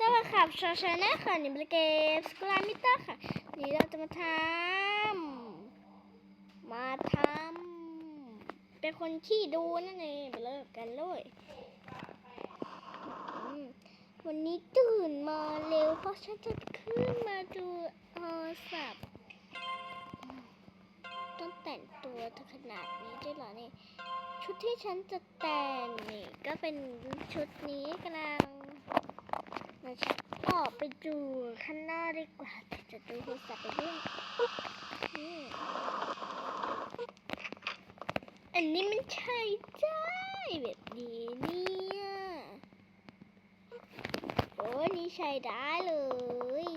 สวัสดีครับชาชาแนลค่ะนิบลเกมสกลามิต้าค่ะนี่เราจะมาทำมาทำเป็นคนที่ดูนั่นเองไปเริ่มกันเลยวันนี้ตื่นมาเร็วเพราะฉันจะขึ้นมาดูโทรศัพท์ต้องแต่งตัวขนาดนี้ด้วยเหรอนี่ ชุดที่ฉันจะแต่งนี่ก็เป็นชุดนี้กำลัง เราจะออกไปดูข้างหน้าดีกว่าจะดูโทรศัพท์ไปด้วยอืมอันนี้มันใช่ได้แบบนี้เนี่ยโอ้นี่ใช้ได้เลย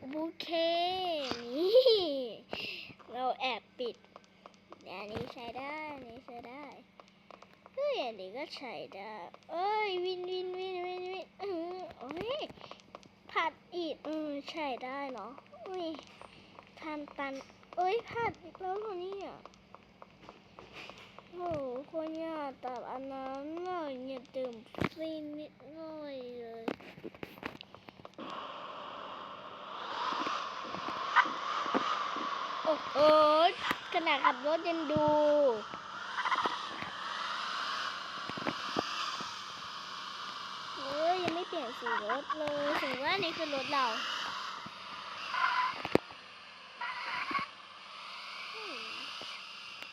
โอเคนี่ เราแอบปิดอันนี้ใช้ได้อันนี้ใช้ได้ เฮ้ยอั นนี้ก็ใช้ได้เอ้ยวินวินวินวินวินเออโอ้ยผัดอีกเออใช้ได้เนาะอุ้ยทำตันเอ้ยผัดอีกแล้วเหรอเนี่ยโอ้โหคนอยากตัดอันนั้นหน่อยอย่าดื่มฟินนิดหน่อยเลยโอ้โหขนาดขับรถยังดู เฮ้ยยังไม่เปลี่ยนสีร ถเลยถึงว่านี่คือรถเรา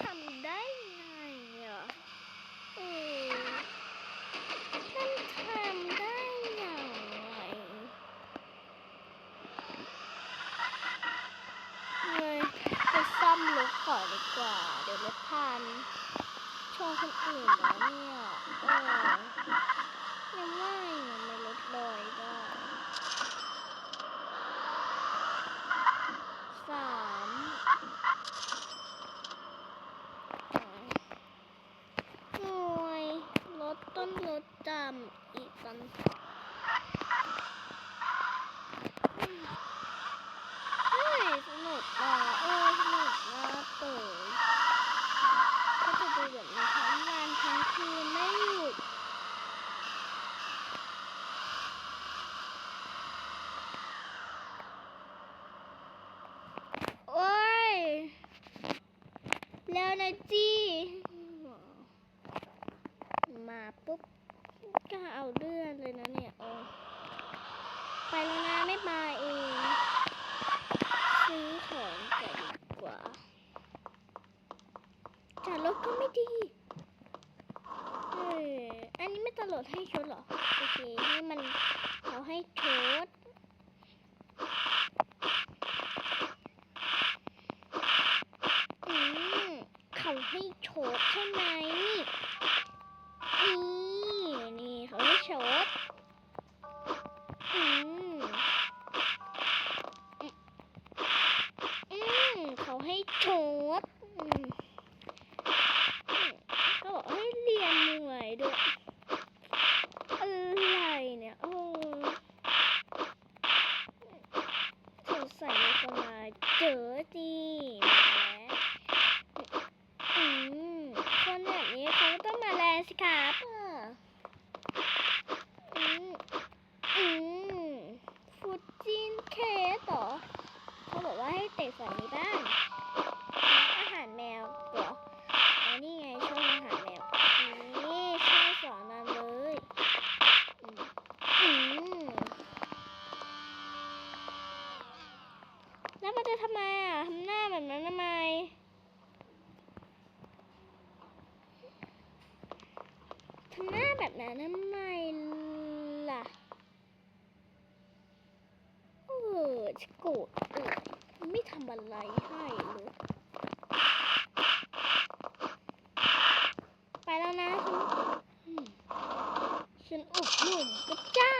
ทำได้ไงอะเออมันทำได้อย่างไรเลยไปซ่อมรถก่อนดีกว่า เดี๋ยวรถพันชนคนอื่นแล้วเนี่ยเออ ยังไม่ยังไม่ลดลอยได้สามหน่วยลดต้นลดจำอีกกันเฮ้ยสนุกอะเออสนุกนะเต๋อก็จะดูแบบนี้ทั้งวันทั้งคืนไม่หยุด โอ้ย แล้วนะจีมาปุ๊บก็เอาเรื่องเลยนะเนี่ยโอ้ไปแล้วนะไม่มาเอง ซื้อของกันดีกว่าจอดรถก็ไม่ดีเอออันนี้ไม่ตลอดให้ชดหรอ โอเค ให้มันเอาให้ชด อืมเขา ให้โชดใช่ไหมนี่นี่เขาให้โชดอืมอืมอืมเขาให้โชดอืมอืมเขาบอกให้เรียนเหนื่อยด้วยอะไรเนี่ยโอ้สงสัยมีคนมาเจอจีแหม อืมคนแบบนี้เขาต้องมาแลสิครับเอออืมอืมฟูจินเคสเหรอเขาบอก ว่าให้เตะฝั่งนี้บ้างอาหารแมวเหรออ๋อนี่ไงช่องอาหารแมวนี่ช่องสอนนั่นเลยแล้วมันจะทำไมอะทำหน้าแบบนั้นทำไมทำหน้าแบบนั้นทำไมล่ะ เออจะโกรธ ไม่ทำอะไรให้เลยไปแล้วนะฉันอืมฉันอุดหนุนก็ได้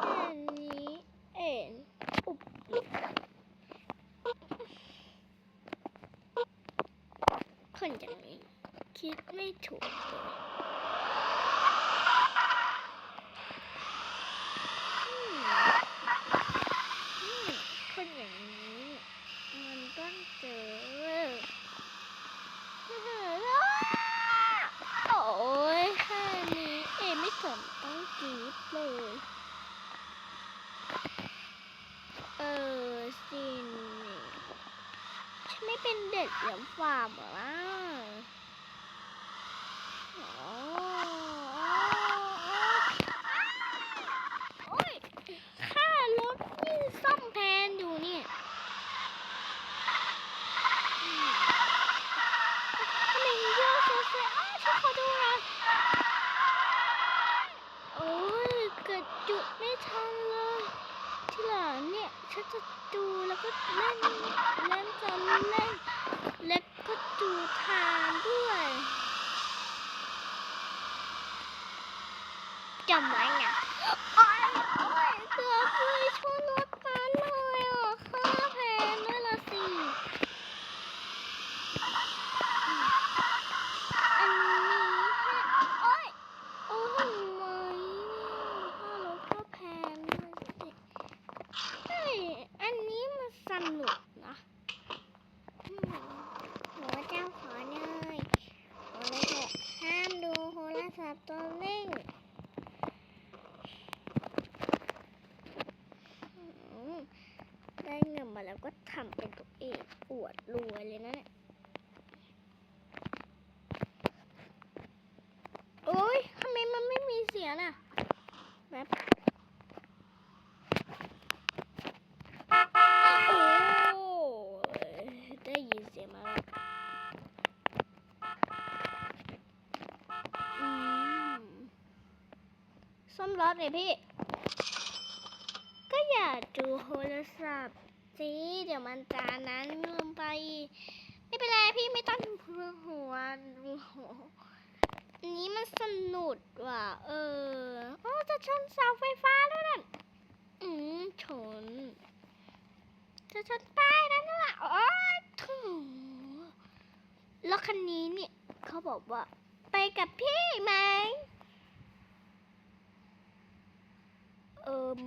แค่นี้เองอุบลุกคนอย่างนี้คิดไม่ถูกเลยอืมอืมคนอย่างนี้ มันต้องเจอ เฮ้ยำอะนะอ๋อโอ้ยค่ารถนี่ซ่อมแพนอยู่เนี่ยทำไมเยอะเสียๆอ้าวฉันขอดูน่อยโอ้ยเกิดจุดไม่ทันเลย ที่หลังเนี่ย ฉันจะดูแล้วก็เล่นเล่นจะเล่นแล้วก็ดูทานด้วยจำไว้นะโอ้ยโอ้ยเกือบเลยชนรถตาเลยอะค่าแพงด้วยละสิอันนี้โอ้ยโอ้ยทำไมเนี่ยค่ารถก็แพงด้วยสิ เฮ้ย อันนี้มันสนุกนะอืมหนูเจ้าขอเนยขอเลยเถอะห้ามดูโทรศัพท์ตัวเล่งอืมได้เงินมาแล้วก็ทำเป็นตัวเองอวดรวยเลยนะเนี่ย โอ๊ยทำไมมันไม่มีเสียงอะแบบ โอ้ยได้ยินเสียงมาแล้วอืมซ่อ มรถเลยพี่ ก็อย่าดูโทรศัพท์สิเดี๋ยวมันจานั้นลงไป ไม่เป็นไรพี่ไม่ต้องหัวหัวหัวนี้มันสนุกว่ะ เออโอ้จะชนเสาไฟฟ้าแล้วนั่นอืมชน จะชนป้ายนั่นแหละโอ๊ยถูแล้วคันนี้เนี่ยเขาบอกว่า ไปกับพี่ไหมเอิ ม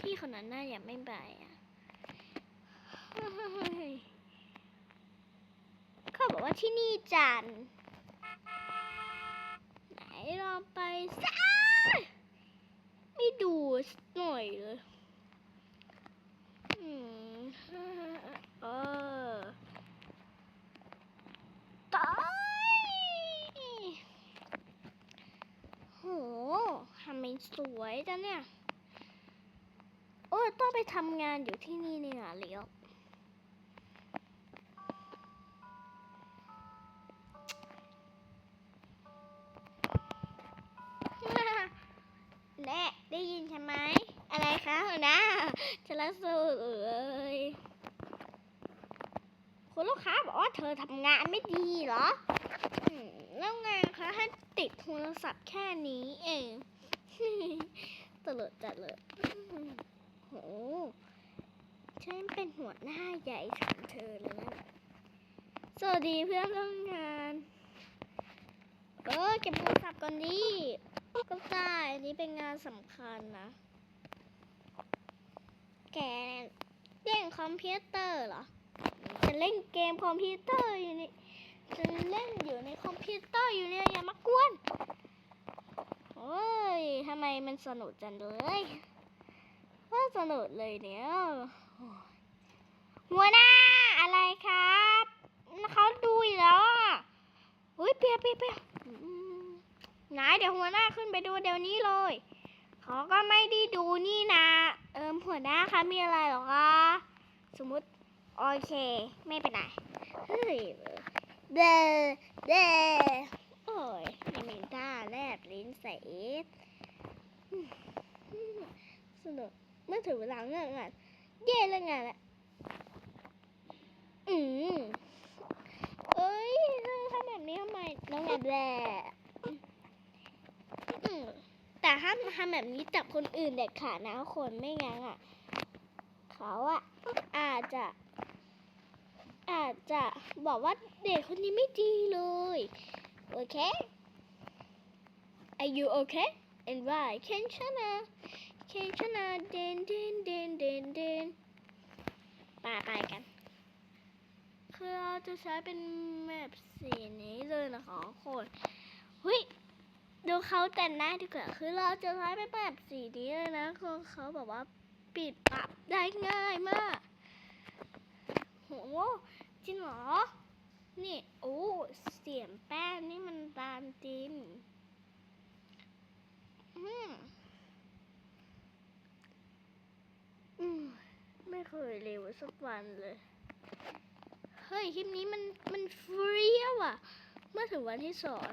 พี่คนนั้นน่าอยากไม่ไปอะเขาบอกว่าที่นี่จันไหนลองไปซะไม่ดูสหน่อยเลยอืมเออตายโหทำไมสวยจังเนี่ย อ้ยต้องไปทำงานอยู่ที่นี่เนี่ยเลี้ยวแน่ได้ยินใช่ไหม อะไรคะหัวหน้าจะละสูเอ้ยคุณลูกค้าบอกว่าเธอทำงานไม่ดีเหรอแล้วไงคะให้ติดโทรศัพท์แค่นี้เองตลกจัดเลย ฉันเป็นหัวหน้าใหญ่ของเธอเลยนะสวัสดีเพื่อนร่วมงาน เออเก็บโทรศัพท์ก่อนดิก็ได้อันนี้เป็นงานสำคัญนะ แกเล่นคอมพิวเตอร์เหรอจะเล่นเกมคอมพิวเตอร์อยู่นี่จะเล่นอยู่ในคอมพิวเตอร์อยู่เนี่ยอย่ามากวน โอ้ยทำไมมันสนุกจังเลย ว่าสนุกเลยเนี่ยหัวหน้าอะไรครับเขาดูอยู่แล้วอะอุ้ยเปียกเปียกเปียกอืมไหนเดี๋ยวหัวหน้าขึ้นไปดูเดี๋ยวนี้เลยเขาก็ไม่ได้ดูนี่นะเอิมหัวหน้าคะมีอะไรหรอคะสมมติโอเค ไม่เป็นไรเฮ้ยเดเดโอ้ยม่มีท่าแลบลิ้นใส่เอสสนุก เมื่อถึงเวลาเงื่อนงานเย่เรื่องงานละอืมเอ้ยเธอทำแบบนี้ทำไมน้องแอบแหละแต่ห้ามทำแบบนี้จับคนอื่นเด็ดขาดนะคนไม่งั้นอะ เขาอะอาจจะ อาจจะบอกว่าเด็กคนนี้ไม่ดีเลย โอเค Are you okay and why เคนชนะเคนชนะเดนเดนเดนเดนเดนไปไปกัน คือเรา จะใช้เป็นแมปสีนี้เลยนะคะคนเฮ้ยดูเขาแต่งหน้าดีกว่าคือเราจะใช้เป็นแบบสีนี้เลยนะคือเขาแบบว่าปิดปรับได้ง่ายมากโหจริงเหรอ นี่โอ้เสียงแป้งนี่มันบานจริงอืมอืมไม่เคยเร็วสักวันเลย ฮ้ยคลิปนี้มันมันเฟรี้ยวอะ เมื่อถึงวันที่สอน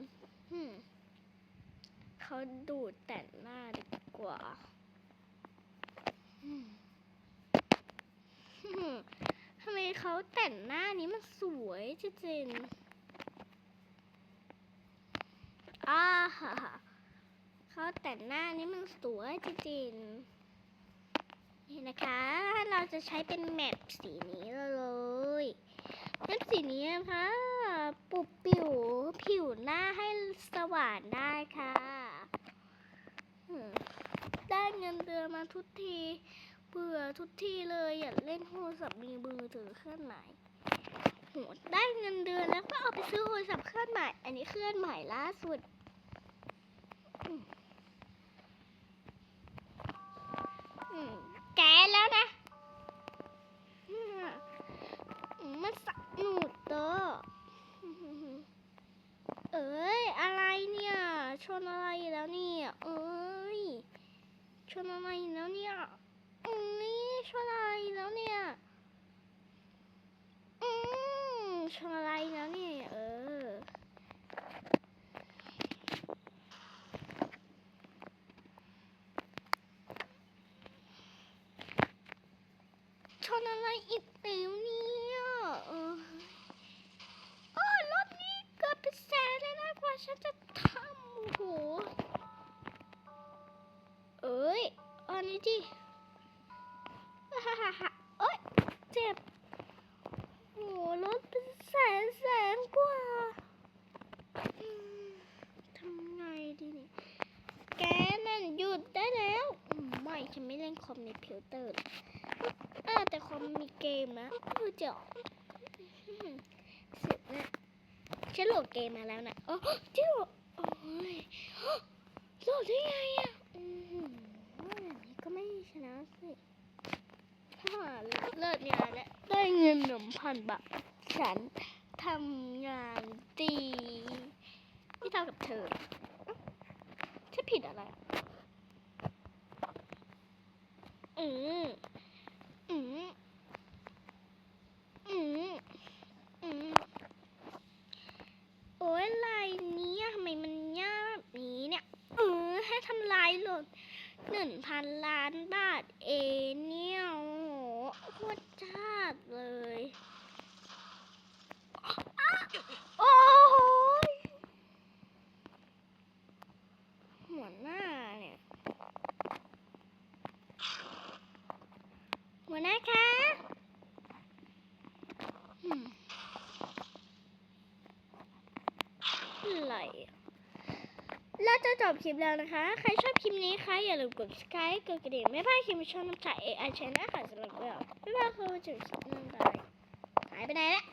เขาดูดแต่งหน้าดีกว่าทำไมเขาแต่งหน้านี้มันสวยจริงๆอ้าฮ่าฮ่าเขาแต่งหน้านี้มันสวยจริงๆนี่นะคะ เราจะใช้เป็นแมทสีนี้เลย แมทสีนี้นะคะปลุกปิวผิวหน้าให้สว่างได้ค่ะได้เงินเดือนมาทุกทีเบื่อทุกทีเลยอยากเล่นโทรศัพท์มีมือถือเครื่องใหม่โหได้เงินเดือนแล้วก็เอาไปซื้อโทรศัพท์เครื่องใหม่ อันนี้เครื่องใหม่ล่าสุดแกแล้วนะมอืมมั หนูเด้อเอ้ย อะไรเนี่ย ชนอะไรแล้วเนี่ย เอ้ย ชนอะไรแล้วเนี่ยอืมนี่ชนอะไรแล้วเนี่ย อืมชนอะไรนะ เออ ชนอะไรอีกแล้วเนี่ยเออเออรถนี้เกือบเป็นแสนเลยนะกว่า ฉันจะทำโอ้โหเอ้ยอันนี้ดิฮ่าฮ่าฮ่าเอ้ยเจ็บโอ้รถเป็นแสนแสนกว่าทำไงดีเนี่ยแกนั่นหยุดได้แล้วไม่ฉันไม่เล่นคอมในพิวเตอร์เออแต่คอมมีเกมนะเออเจ๋ออืมเสร็จนะ ฉันโหลดเกมมาแล้วนะโอ้เจ๋อโอ้ยโหลดได้ไงอะอืมว่าแบบนี้ก็ไม่ชนะสิถ้าเลิกงานแล้วได้เงินหนึ่งพันบาทฉันทำงานดีไม่เท่ากับเธอเอ้าฉันผิดอะไรอืมอืมอืมอืมโอ้ยลายนี้อะทำไมมันยากแบบนี้เนี่ยเออให้ทำลายหล่น หนึ่งพันล้านบาทเองเนี่ยโอ้โหโคตรชาติเลยอ๊ะโอ้โหยหัวหน้าเนี่ย หัวหน้าคะอืมอะไรอะเราจะจบคลิปแล้วนะคะ ใครชอบคลิปนี้คะอย่าลืมกด subscribe กดกระดิ่ง ไม่พลาดคลิปช่องน้ำจ่าย AI Channel ค่ะสำหรับเราไม่พลาดคือจุดน้ำตาลหายไปไหนละ